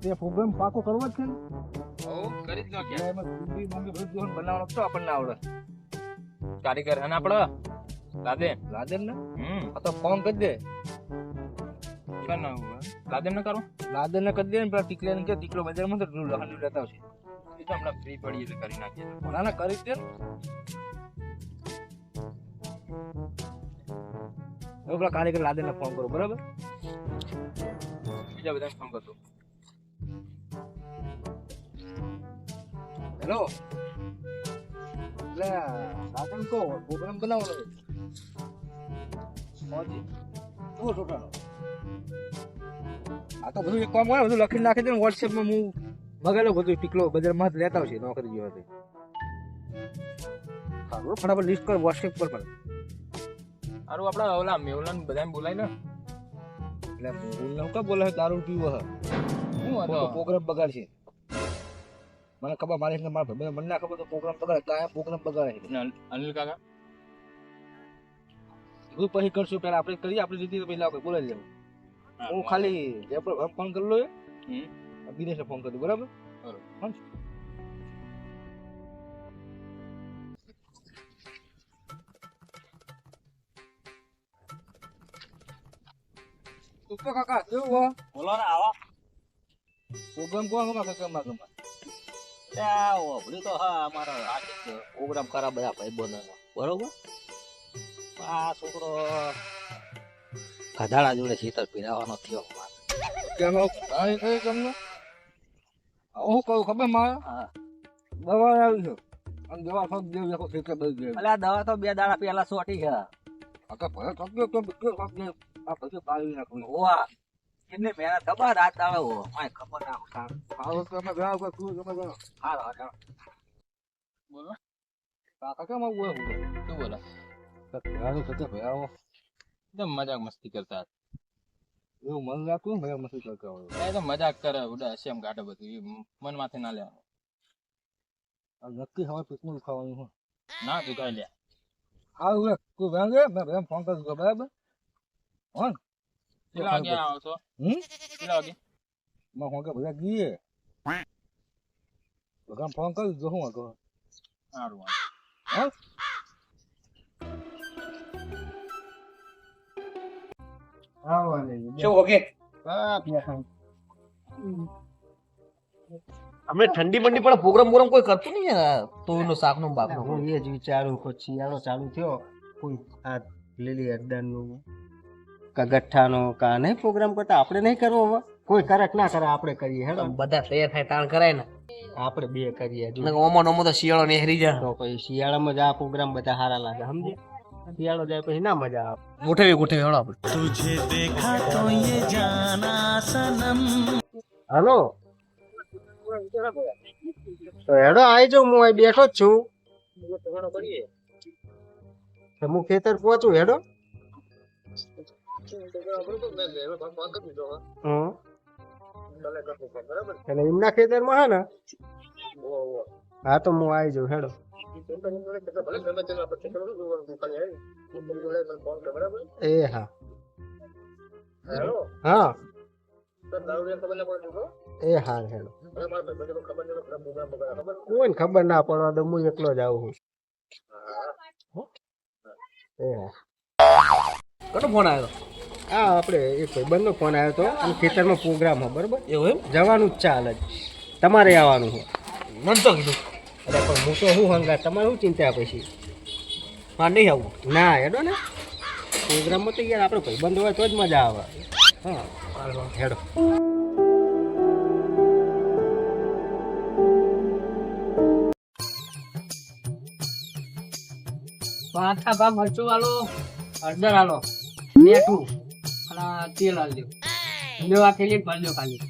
તે પ્રોગ્રામ પાકો કરવો જ છે ને. હો કરી જ નાખ્યા એમાં ઊંધી માંગે બધું બનાવવાનો તો આપણને આવડે. કારીગર હે ને આપડે? લાદે લાદેન ને? હમ. આ તો ફોન કરી દે. કેમ ના કરો. લાદેન ને કરી દે ને પેલા ટીકલે ને કે ટીકલો બજારમાં તો લહન લેતા આવશે. એ તો હમણાં ફ્રી પડી એટલે કરી નાખીએ ના ના કરી દે ને. પેલા કારીગર લાદેન ને ફોન કરો બરાબર? બીજા બધા ફોન કરતો. હેલો એટલે લાદેન કહો પ્રોગ્રામ બનાવો છે હોજી શું છોટાનો આ તો બધું એક કામ હોય બધું લખીને નાખી દે ને વોટ્સએપમાં હું મગાવેલો બધું ટીકલો બજારમાં લેતા આવશે નોકરી જેવા તે સારું ફટાફટ લિસ્ટ કર વોટ્સએપ પર પણ સારું આપણા ઓલા મેવલાને બધાને બોલાય ને એટલે બોલને હું કાં બોલે છે દારૂ પીવો હે પ્રોગ્રામ બગાડશે મને ખબર મારી મારા ભાઈ મને ના ખબર તો પ્રોગ્રામ બગાડે કાંઈ પ્રોગ્રામ બગાડે અનિલ કાકા? બધું પછી કરશું પહેલા આપણે કરીએ આપણી રીતે પહેલા આપણે બોલાવી લેવું હું ખાલી જે આપણે ફોન કરી લો. દિનેશને ફોન કરી બરાબર? બરાબર. ઉપર કાકા કેવું બોલો ને આવા. પ્રોગ્રામ કોણ ગમા કાકા ગમા ઓભળ્યું તો હા અમારા આ પ્રોગ્રામ કરા બધા ભાઈ બરોબર? આ છોકરો ગધાડા જોડે ખેતર પીરાવાનો થયો. કેમ આ કઈ તમને? હું કહું ખબર મારે. દવા આવી છે. અને દવા સબ જેવું આખો ખેતર બળી ગયો એટલે આ દવા તો બે દાડા પહેલા સોટી છે. આખા ભલે કપ્યો તો બીજો સબ આ પછી પાડી નાખું. ઓવા એમને મહેનત ખબર રાત દાડો હો માય ખબર ના કામ આવો તમે ગયા ઉપર શું તમે ગયા હારો હારો બોલો. કાકા કેમ આવું હોય? શું બોલો? ભયાનું થતે ભયાવો એકદમ મજાક મસ્તી કરતા એવું મન રાખતું ને ભયા મસ્તી કરતા હોય. હતા. એ તો મજાક કરે ઉડા સેમ કાઢે બધું એ મન માથે ના લેવાનું. આ નક્કી હવે પીકનું ખાવાનું હોય ના તું કાંઈ લે આ હવે કોઈ વાંગે મેં ભયા ફોન કરી દીધો બરાબર? હોન. કેટલા વાગે આવો છો હમ કેટલા વાગે મેં કરી ભયા ગઈએ ભગવાન ફોન કરી દીધો શું આગળ સારું હા અમે ઠંડી મંડી પણ પ્રોગ્રામ પ્રોગ્રામ કોઈ કરતું નહીં તુરનું શાકનું બાકનું હું એ જ વિચારું કે શિયાળો ચાલુ થયો કોઈ આ લીલી અડદાનું કા ગઠ્ઠાનો કા નહીં પ્રોગ્રામ કરતા? આપણે નહીં કરવો હવે. કોઈ કરે ના કરે આપણે કરીએ હેડો. બધા તૈયાર થાય તાણ કરાય ને. આપણે બે કરીએ ઓમો નોમો તો શિયાળો નેહરી જાય. તો પછી શિયાળામાં જ આ પ્રોગ્રામ બધા સારા લાગે સમજે શિયાળો જાય પછી ના મજા આવે. ગોઠવી ગોઠવી હેડો આપણે. હલો? તો હેડો આવી જાઉં હું અહીં બેઠો જ છું. તો હું ખેતર પહોંચું હેડો. એટલે એમના હે ને? હા તો હું આવી જાઉં હેડો. એ હા. હા. એ હા હેડો. કોઈને ખબર ના પડવા દો હું એકલો જ આવું છું. એ હા. કટો ફોન આવ્યો આ આપણે એક ભાઈબંધનો ફોન આવ્યો હતો. અને ખેતરમાં પ્રોગ્રામ હોય બરાબર? એવું એમ? જવાનું જ ચાલે જ. તમારે આવવાનું હોય મને તો કીધું. અરે પણ હું તો શું હંગા તમારે શું ચિંતા પછી? હા નહીં આવું ના હેડો ને. પ્રોગ્રામમાં તો યાર આપણે ભાઈબંધ હોય તો જ મજા આવે. હા. હેડો. પાછા ભાગ મરચું વાળો હળદર આલો. મીઠું તેલ આલજો બે આ થેલી ભરજો ખાલી.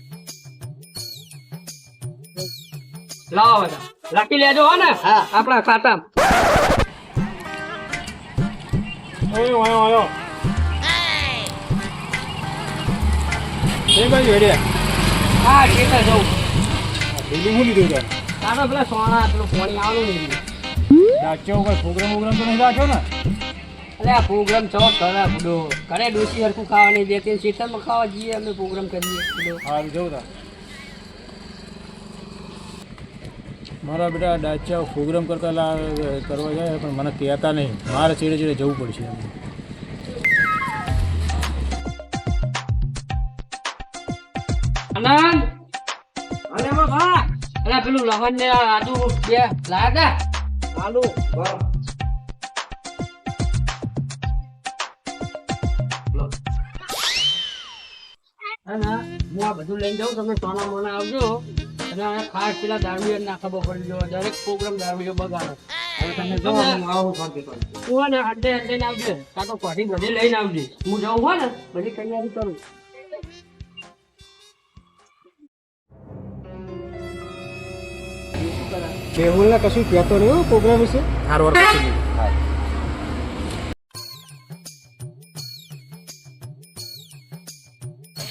લાવો બધા. લખી લેજો હો ને. આપણા ખાતા ઓયો ઓયો એ હા ખેતર જવું. બીજું શું લીધું છે? તારો પેલા સોના પેલું પાણી આવવાનું નહીં. દાચ્યો કોઈ પ્રોગ્રામ પ્રોગ્રામ તો નહીં રાખ્યો ને? અલે આ પ્રોગ્રામ છો કરે બુડો કરે ડોસી હરખું ખાવા નહીં દેતી સીટરમાં ખાવા જઈએ અમે પ્રોગ્રામ કરીએ બુડો સારું જવું તા? મારા બેટા ડાચા પ્રોગ્રામ કરતા લા કરવા જાય પણ મને કહેતા નહીં. મારે ચીડે ચીડે જવું પડશે એમ. આનંદ? અરે પેલું લહન ને આદુ બે લાયા તા? આલુ હા હું આ બધું લઈને જાઉં તમે સોના મોના આવજો. અને ખાસ પેલા દારૂડિયા ના ખબર પડી જવા દરેક પ્રોગ્રામ દારૂડિયો બગાડો. હવે તમે જો હું ને અડ્ડે અડ્ડે ને આવજે. કાં તો કોઠી બધી લઈને આવજે. હું જાઉં હોય ને બધી તૈયારી કરું. મેહુલને કશું કહેતો નહીં હો પ્રોગ્રામ વિશે?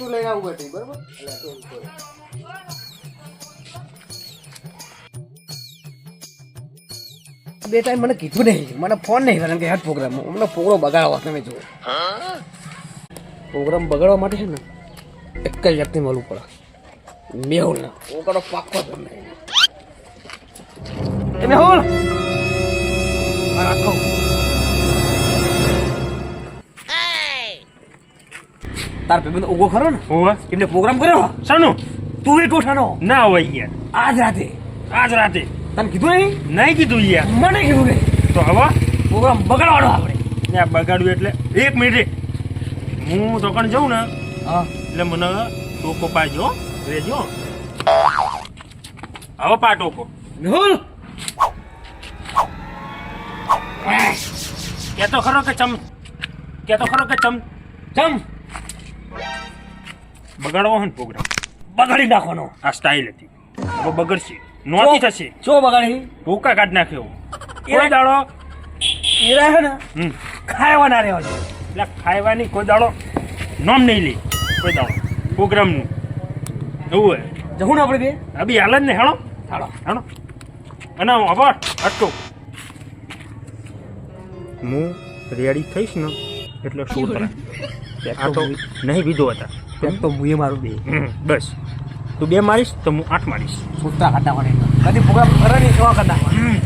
શું લઈને આવું બેટી બરાબર? બે ટાઈમ મને કીધું નહીં, મને ફોન નહીં કારણ કે હેડ પ્રોગ્રામ અમને પ્રોગ્રામ બગાડવા તમે જુઓ. પ્રોગ્રામ બગાડવા માટે છે ને, એક જ વ્યક્તિ મળવું પડે. મેહુલ ને પ્રોગ્રામ પાકો તમને નહીં એ મેહુલ તાર પેમેન્ટ ઉગો ખરો ને? હોવે. એમને પ્રોગ્રામ કર્યો? શાનો? તું એ ટોઠાનો ના હોય યાર. આજ રાતે. આજ રાતે. તને કીધું નહીં? નહીં કીધું યાર. મને કીધું નહીં. તો હવે? પ્રોગ્રામ બગાડવાનો આપણે. ને બગાડ્યું એટલે એક મિનિટ. હું તો કણ જઉં ને હા. એટલે મને ટોકો પાજો રેજો. હવે પા ટોકો નહોલ. કે તો ખરો કે ચમ? કે તો ખરો કે ચમ? ચમ. બગાડવો હોય ને પ્રોગ્રામ બગાડી નાખવાનો. આ સ્ટાઇલ હતી. હવે બગડશે. નોતી થશે. જો બગાડી. ટોકા કાઢ નાખ્યો કોઈ દાડો. એરા હે ને ખાવા ના રહેવા દે. એટલે ખાવાની કોઈ દાડો નોમ નહીં લે. કોઈ દાડો. પ્રોગ્રામનું. એવું હોય. જવું ને આપણે બે? અભી હાલ જ ને હેણો. હાલો. હેણો. અને અબર અટકો હું રેડી થઈશ ને? એટલે શું કરા આ તો નહીં બીજો હતા. તેમ તો મુએ મારું બે. બસ. તું બે મારીશ તો હું આઠ મારીશ. છૂટતા કાઢ મારી કદી પ્રોગ્રામ કરે નહીં કરી નાખવાની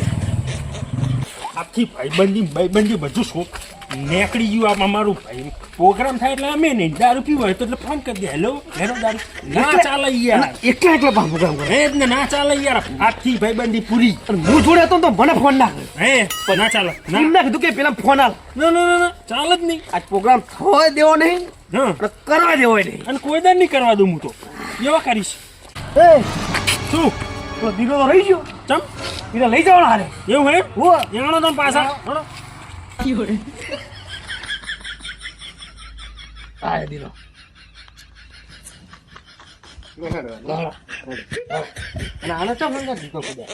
આખી ભાઈબંધી ભાઈબંધી બધું શોખ. નીકળી ગયું આમાં મારું ભાઈ. પ્રોગ્રામ થાય એટલે અમે નહીં. દારૂ પીવો હોય તો એટલે ફોન કરી દે. હેલો હેલો દારૂ. ના ચાલે યાર. એકલા એકલા ભાવ પ્રોગ્રામ કરે? હે જ ને ના ચાલે યાર. આખી ભાઈબંધી પૂરી. હું જોડે હતો તો મને ફોન ના હે પણ ના ચાલે. ના ના. કીધું કે પેલા ફોન આલ. ના ના ના, ચાલે જ નહીં. આજ પ્રોગ્રામ થવા દેવો નહીં કરવા દેવો નહીં. અને કોઈ દર નહીં કરવા દઉં હું તો. એવા કરીશ. એ શું? દીકરો તો રહી ગયો. ચમ? એને લઈ જવાનો હારે. એવું હે? હું એનો તમે પાછા. હળો. હા દીનો અને આનો ચમ અંદર દીધો કુદા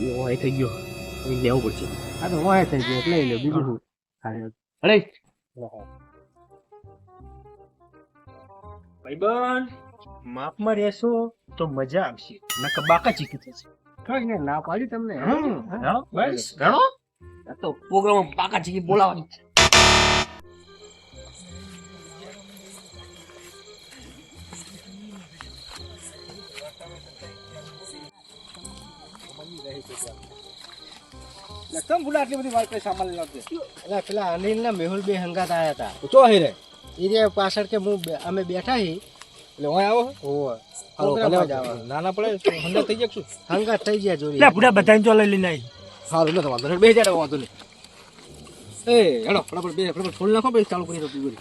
એવો હોય થઈ ગયો હવે લેવું પડશે આ તો વાય થઈ ગયો એટલે લઈ લે બીજું શું અરે ભાઈબંધ માપમાં રહેશો તો મજા આવશે નકર બાકા ચીકી થશે કઈ ના પાડી તમને. બસ. તો પ્રોગ્રામ પાકા ચીકી બોલાવાની છે. કેમ ભૂલા આટલી બધી વાત સામાન લાવશે એટલે પેલા અનિલ ને મેહુલ બે હંગાત આયા હતા. તો હિરે રે? એ પાછળ કે હું અમે બેઠા હી એટલે ઓય આવો? ઓવે હાલો, ભલે નાના પડે હંડા થઈ જશું હંગા થઈ ગયા જોરી લે બુડા બધાને જો લઈ લઈને આવી સારું નથી વાંધો. નહીં બે હજાર વાંધો નહીં. એ હેડો ફટાફટ બે ફટાફટ ફોન નાખો પછી ચાલુ કરી દો પીવું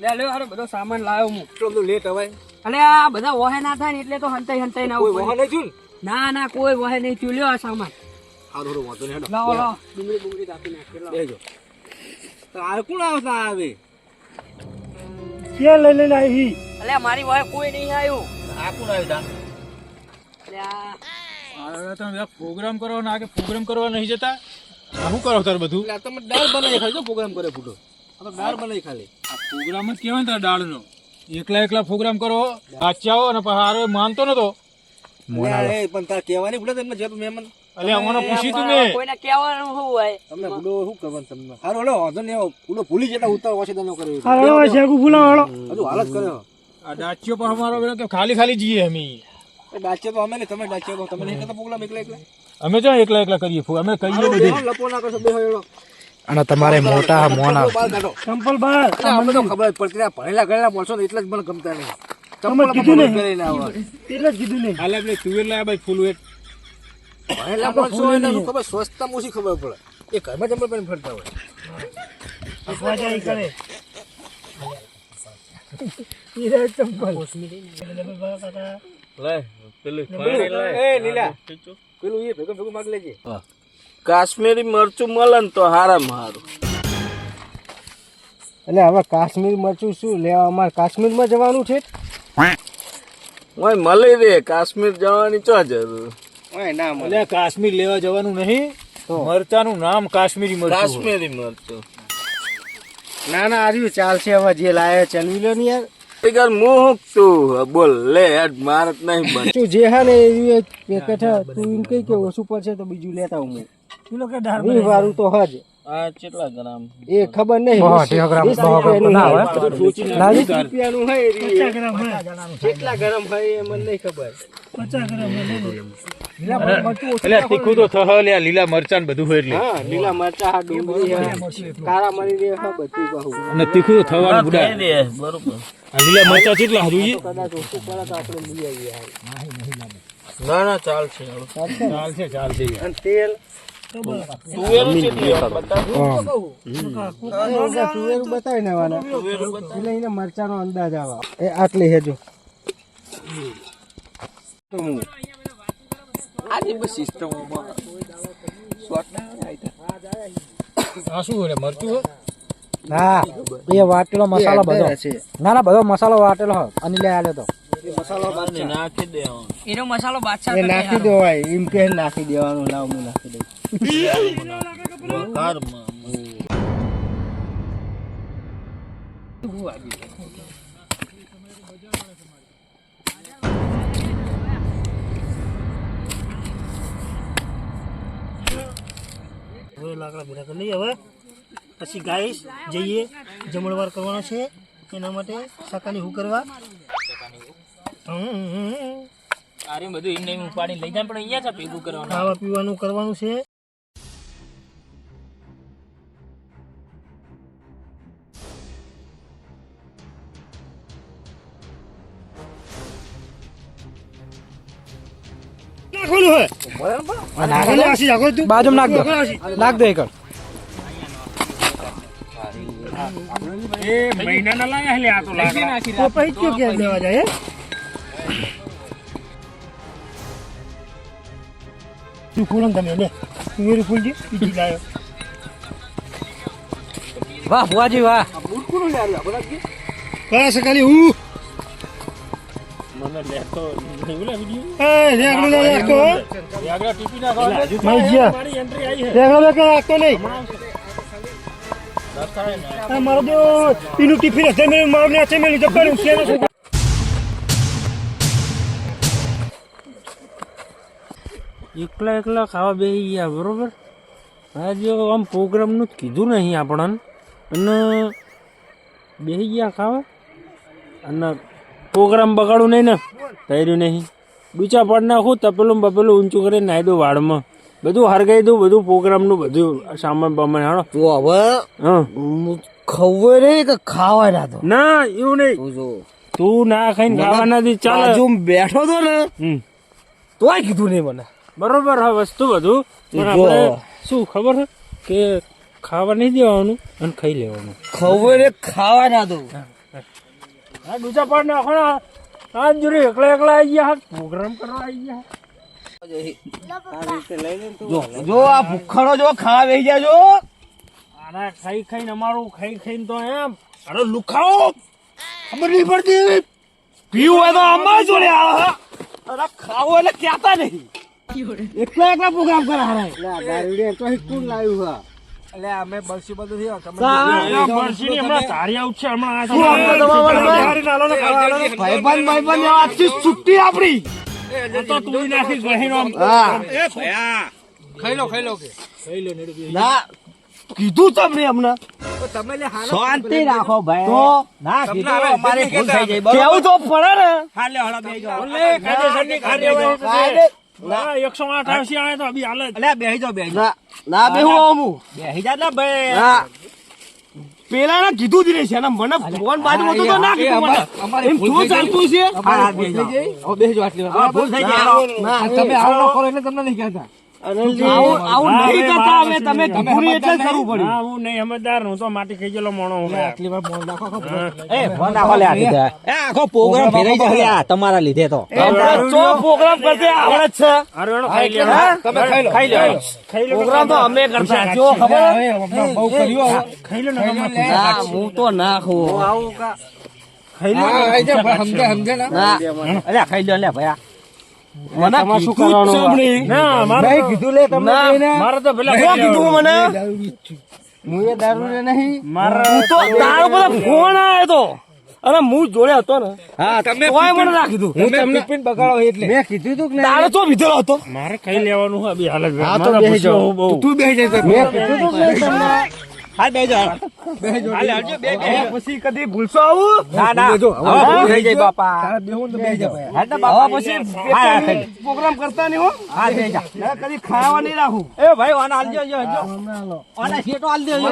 લે લે હારો બધો સામાન લાવ્યો હું. એટલો બધો લેટ હવાય અને આ બધા વહે ના થાય ને એટલે તો હંતાઈ હંતાઈ ના હોય વહે નહીં થયું ને ના કોઈ વહે નહીં. થયું લ્યો આ સામાન. સારું સારું વાંધો નહીં લાવો લાવો. ડુંગળી બુંગળી કાપી નાખી લાવો. તો આ કોણ આવતા આવે? કે લઈ લઈને આવી અલે મારી વહે કોઈ નહીં આવ્યું આ કોણ આવ્યું આ તમે પ્રોગ્રામ કરો ને કે પ્રોગ્રામ કરવા નહીં જતા? આ શું કરો તાર બધું? એટલે તમે દાળ બનાવી ખાલી પ્રોગ્રામ કરે ફૂટો તો દાળ બનાવી ખાલી. આ પ્રોગ્રામ જ કહેવાય ને તારા દાળનો. એકલા એકલા પ્રોગ્રામ કરો આવો અને હારે માનતો નતો. પણ તાર કહેવાની ભૂલે તમને જે મહેમાન એટલે અમને પૂછી તું મેં. કોઈને કહેવાનું શું હોય? તમને ભૂલો શું કરવાનું તમને? હારું હલો વાંધો નહીં ભૂલો ભૂલી જતા ઉતાર વાસી તમે કર્યો હજુ હાલ કર્યો. આ ડાચીઓ પર અમારો પેલો તો ખાલી ખાલી જઈએ અમે. એ તો અમે નહીં તમે ડાચે તો તમે નહીં કરતા પ્રોગ્રામ એકલા એકલા? અમે જો એકલા એકલા કરીએ ફો- અમે કહીએ બધું. લપો ના કરશો બેહો એડો અને તમારે મોટા મોના. ચંપલ બહાર અમને તો ખબર પડતી ભણેલા ગણેલા મળશો ને એટલે જ મને ગમતા નહીં. ચંપલ કીધું ને પહેરીને આવવા હાલ આપણે તુવેર લાયા ભાઈ ફૂલ વેટ. ભણેલા માણસો હોય ને ખબર સ્વચ્છતા ઓછી ખબર પડે. એ ઘરમાં ચંપલ પહેરીને ફરતા હોય. એ લીલા. પેલું એ ભેગું ભેગું માગ લેજે. કાશ્મીરી મરચું મળે ને તો હારામાં હારું. એટલે હવે કાશ્મીર મરચું શું? લેવા અમારે કાશ્મીરમાં જવાનું છે? ઓય મળી રે. કાશ્મીર જવાની ચો જરૂર? ઓય ના મળે. કાશ્મીર લેવા જવાનું નહીં. મરચાનું નામ કાશ્મીરી મરચું કાશ્મીરી મરચું. ના ના આર્યું ચાલશે હવે જે લાવે ચલવી લો ને યાર. ટીકર મુક તું બોલ લે હેડ મારત નહીં બન તું જે હા ને એ પેકેટ તું એમ કઈ કે ઓછું પડશે તો બીજું લેતા હું. વીસ વાળું તો હજ. આ કેટલા ગ્રામ? એ ખબર નહીં. ગ્રામ, ના હોય. હોય. વીસ રૂપિયાનું હોય એ રહ્યું. કેટલા ગરમ હોય એ મને નહીં ખબર. એટલે તીખું તો થહ લે લીલા મરચાં ને બધું હોય એટલે. હા લીલા મરચા હા ડુંગળી હા. મરી રે હા બધું કહું અને તીખું તો થવાનું બુડા બરોબર. આ લીલા મરચાં કેટલા જોઈએ કદાચ ઓછું પડે તો આપણે લઈ આવીએ. ના ના ચાલશે? ચાલશે ચાલશે અને તેલ? મરચાનો અંદાજ આવે એ આટલી હેજો? ના એ વાટેલો મસાલો બધો. છે. ના ના બધો મસાલો વાટેલો હોય અને લે આલે તો નાખી દેવાનું. એનો મસાલો બાદશાહ નાખી દેવાય એમ કે નાખી દેવાનું લાવ નાખી હવે લાકડા ભેગા કરી લઈએ હવે. પછી ગાઈશ જઈએ જમણવાર કરવાનો છે. એના માટે શાકાની હું કરવા? હમ. બધું ઉપાડીને લઈ જાય પણ અહીંયા છે ભેગું કરવાનું. ખાવા પીવાનું કરવાનું છે. તમે નાખ તુવેરું નાખ બીજી એકડ વાહ બુઆજી વાહ. કયા રાખતો હો. મારી જ્યાં. મારી એન્ટ્રી આવી છે. રેગડું ના રાખતો નહીં. આ મારો તો એનું ટિફિન હશે મેં મારું ને હશે મેં જપ્પાનું છે ને એકલા એકલા ખાવા બેસી ગયા બરોબર? આજે આમ પ્રોગ્રામનું જ કીધું નહીં આપણને. અને બેસી ગયા ખાવા. અને પ્રોગ્રામ બગાડું નહીં ને કર્યું નહીં. બીચા પડ નાખું તપેલું બપેલું ઊંચું કરીને નાહી દઉં વાળમાં. બધું હરગાઈ દઉં બધું પ્રોગ્રામનું બધું સામાન બામાન હાડો તો હવે ખબર નહીં કે ખાવા ના તો? ના એવું નહીં. તું ના ખાઈને ખાવાના ચાલ ચાલે. બાજુ બેઠો તો ને હમ. તોય કીધું નહીં મને. બરોબર હા વસ્તુ બધું. પણ શું ખબર છે કે ખાવા નહીં દેવાનું અને ખાઈ લેવાનું. ખબર ખાવા ના દઉં આ દૂજા પાડ નાખો ને આ જોડે એકલા એકલા આવી ગયા પ્રોગ્રામ કરવા આવી ગયા જો આ ભૂખડો જો ખાવા બેસી જાય જો આના ખાઈ ખાઈને અમારું ખાઈ ખાઈને તો એમ. અરે લુખાઓ ખબર નહીં પડતી પીવું હોય તો અમારા જોડે આવે અરે ખાવો એટલે કહેતા નહીં. એકલા એકલા પ્રોગ્રામ કરે હારા ગાડી તો અહીં કોણ લાવ્યું હા? એટલે અમે બરસી બધું થયો તમે હમણાં હમણાં. ભાઈબંધ ભાઈબંધ આજથી આપણી તો તું ખાઈ લો ખાઈ લો કે ના કીધું તમને હમણાં તમે લે હાલો શાંતિ રાખો ભાઈ તો ના કીધું અમારી ભૂલ થઈ જાય કેવું તો પડે ને હાલે હળો જાઓ. કાર્યવાહી થશે. કાયદે- ના, 188 આવે તો હાલે. બેહી બેહી. ના ના બે હું બેહી જા ને ભાઈ હા પેલા ના કીધું જ નહીં છે અને મને ફોન બાજુ હતો તો ના કીધું મને. એમ શું ચાલતું છે? બેહી જાઓ. આટલી વાર. ભૂલ થઈ જાય તમે આવો કરો એટલે તમને નહીં કહેતા. લે લે તમારા લીધે તો. પ્રોગ્રામ કરશે આવડે જ છે. લો. પ્રોગ્રામ તો અમે કરતા. જો ખબર? હું તો નાખું. આવું ખાઈ લ્યો. હા, આઈ જા, ભાઈ, સમજે સમજે ના? અલ્યા ખાઈ લો અલ્યા ભાઈ. મને ના, મારે કીધું લે તમને મારે તો પેલા કીધું મને. દારૂડી જ છું. હું એ દારૂ રે નહીં. મારે તો તારો પેલા ફોન આવ્યો તો. અને હું જોડે હતો ને. હા તમે તોય મને ના કીધું. હું તમને પીને બગાડો એટલે. મેં કીધું તું કે તારો તો વિધેલો હતો. મારે ખાઈ લેવાનું છે હાલ હા, તો બેસી જાઓ. તું બેસી જાય મેં કીધું તું તમને. હાલ બેહી જાઓ. હાલે, હાલજો, બે બે. પછી કદી ભૂલશો આવું? ના ના. બેજો, હવે થઈ જાય બાપા. તારે બેહવું તો બેસી જા. ભાઈ. હાલ બાપા પછી હા, હા. પ્રોગ્રામ કરતા નહીં હો. હા બેહી જા. ના, કદી ખાવા નહીં રાખું. એ ભાઈ આને હાલ. દેજો, જો. આને શેટો હાલ દેજો, જો.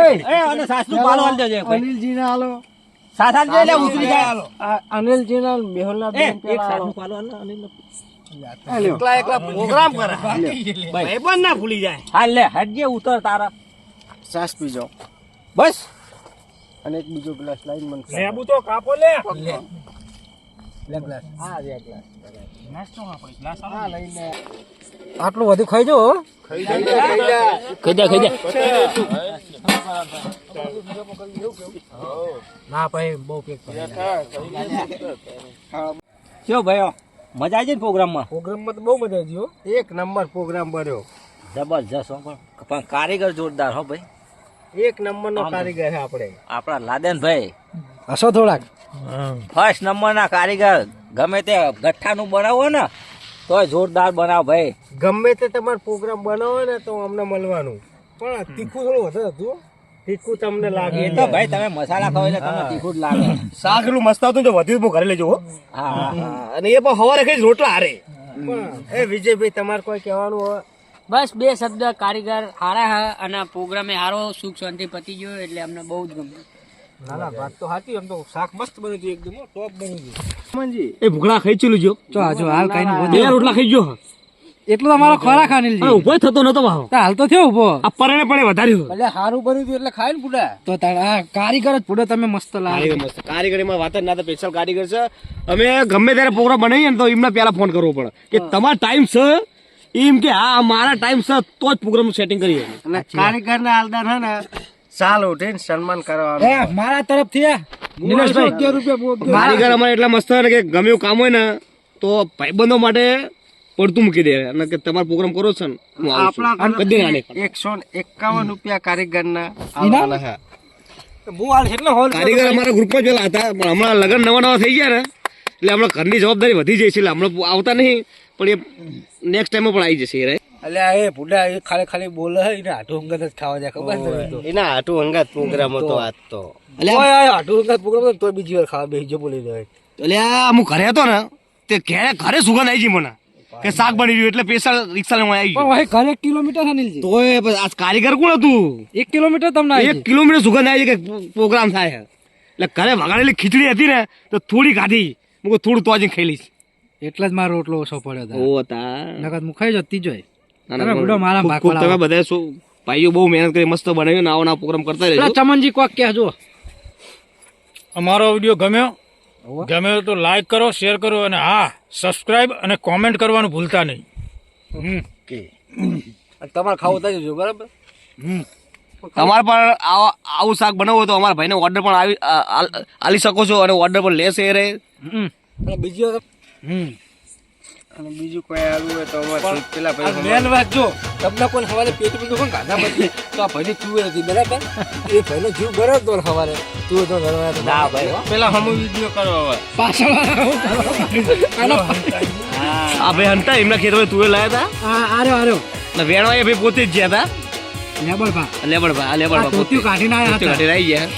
એ, એ આને સાસનું પાલો હાલ દેજો, અનિલજી ના હાલો. સાસ હાલ દેજો, ઉતરી જાય. અનિલજી ના મેહુલના એ, એક સાસનું પાલો હાલ ને, એકલા એકલા પ્રોગ્રામ કરે ભાઈ ભાઈબંધ ના ભૂલી જાય. હાલ લે હટજે ઉતર તારા. સાસ પીજો બસ. અને એક બીજો ગ્લાસ લાઈન મને લેબુ તો કાપો લે. લે. આટલું બધું ખાઈ જો ખાઈ જા ખાઈ જા. ના ભાઈ બહુ પેક શું ભાઈઓ મજા આવી જાય ને પ્રોગ્રામમાં? પ્રોગ્રામમાં તો બહુ મજા આવી હો. એક નંબર પ્રોગ્રામ બન્યો. જબરજસ્ત હો પણ કારીગર જોરદાર હો ભાઈ. એક નંબર નો કારીગર છે આપણે. આપણા લાદેન ભાઈ હસો થોડાક. ફર્સ્ટ નંબર ના કારીગર. ગમે તે ગઠ્ઠાનું બનાવો ને તો જોરદાર બનાવ ભાઈ. ગમે તે તમારો પ્રોગ્રામ બનાવો ને તો અમને મળવાનું. પણ તીખું થોડું વધારે હતું તીખું તમને લાગે. એ તો ભાઈ તમે મસાલા ખાવ એટલે તમને તીખું જ લાગે. શાક એટલું મસ્ત હતું જો વધ્યું ઘરે લેજો હો. હા હા, હા. અને એ પણ હવારે ખાઈ રોટલા હારે. એ વિજયભાઈ તમારે કોઈ કહેવાનું હોય? બસ બે શબ્દ કારીગર હારા હા અને પ્રોગ્રામે હારો સુખ શાંતિ પતી ગયો એટલે અમને બહુ જ ગમ્યું. ના ના વાત તો સાચી એમ તો શાક મસ્ત બન્યું હતું એકદમ ટોપ બન્યું હતું એ ભૂગળા ખાઈ ચલું જો? તો હજુ હાલ કઈ બે રોટલા ખાઈ ગયો એટલો તો ખોરાક અનિલજી ઊભો થતો નતો હાલ તો થયો ઊભો આ પરણે પડે વધાર્યો એટલે સારું બન્યું હતું એટલે ખાઈ ને તો આ કારીગર જ પૂડો તમે મસ્ત લાગે કારીગર મસ્ત. કારીગરીમાં વાત જ ના તો સ્પેશિયલ કારીગર છે. અમે ગમે ત્યારે પ્રોગ્રામ બનાવીએ ને તો એમને પહેલા ફોન કરવો પડે કે તમારો ટાઈમ છે. એમ કે હા મારા ટાઈમ સર તો જ પ્રોગ્રામ સેટિંગ કરીએ અને કારીગર ના હાલદાર હે ને સાલ ઉઠીને સન્માન કરવાનું. મારા તરફથી નિલેશભાઈ રૂપિયા કારીગર અમારે એટલા મસ્ત હોય ને કે ગમે એવું કામ હોય ને તો ભાઈબંધો માટે પડતું મૂકી દે. અને કે તમારો પ્રોગ્રામ કરો છો ને નહીં. એકસો એકાવન રૂપિયા કારીગર ના કારીગર અમારા ગ્રુપમાં પેલા હતા પણ હમણાં લગ્ન નવા નવા થઈ ગયા ને એટલે હમણાં ઘરની જવાબદારી વધી જાય છે એટલે હમણાં આવતા નહીં. પણ એ નેક્સ્ટ ટાઈમ પણ આવી જશે right? અલ્યા એ ભૂડા એ ખાલી ખાલી બોલે હે એને આટું અંગત જ ખાવા જાય ખબર છે એના હાટુ અંગત પ્રોગ્રામ હતો આજ તો. ઓય આટું અંગત પ્રોગ્રામ હતો તોય બીજી વાર ખાવા બેસી જો બોલી જાય એટલે આ હું ઘરે હતો ને તે ઘરે ઘરે સુગંધ આવી ગઈ મને કે શાક બની રહ્યું એટલે સ્પેશિયલ રિક્ષા લેવા આવી ગયો. ભાઈ ઘરે એક કિલોમીટર અનિલજી તો એ આ કારીગર કોણ હતું? એક કિલોમીટર તમને એક કિલોમીટર સુગંધ આવી કે પ્રોગ્રામ થાય એટલે ઘરે વગાડેલી ખીચડી હતી ને તો થોડી ખાધી હું કહું થોડું તો જ ખાઈ લઈશ. એટલે જ મારો રોટલો ઓછો પડ્યો હતો ઓ હતા નકર હું ખાઈ જતી જોઈ ના, ના, બુડો મારા તમે બધા શું ભાઈઓ બહુ મહેનત કરી મસ્ત બનાવ્યું નાવો ના પ્રોગ્રામ કરતા રહેજો. ચમનજી કોક કે જો અમારો વીડિયો ગમ્યો? ગમ્યો તો લાઈક કરો શેર કરો અને હા સબસ્ક્રાઇબ અને કોમેન્ટ કરવાનું ભૂલતા નહીં. અને તમારે ખાવું થાય જજો બરાબર? તમારે પણ આવા- આવું શાક બનાવવું હોય તો અમારા ભાઈને ઓર્ડર પણ આવી આલી શકો છો અને ઓર્ડર પણ લેશે એ રહે અને બીજી વાર હમ. અને બીજું કોઈ આવ્યું હોય તો અમારે પેલા ભાઈ મેન વાત જો તમને કોઈ સવારે પેટ બીજું પણ ગાધા પછી તો આ ભાઈ ચૂએ હતી બરાબર? એ ભાઈનો જીવ ગરો તો સવારે તું તો ઘરમાં ના ભાઈ હો. પેલા હમુ વીડિયો કરો હવે. પાછળ આનો આ ભાઈ હંતા એમના ખેતરમાં તુવેર લાયા હતા હા આર્યો આર્યો. ને વેણવા એ ભાઈ પોતે જ ગયા હતા લેબડ ભા લેબડ ભા લેબડ આ ભા કાઢીને આવ્યા હતા. કાઢી આવી ગયા.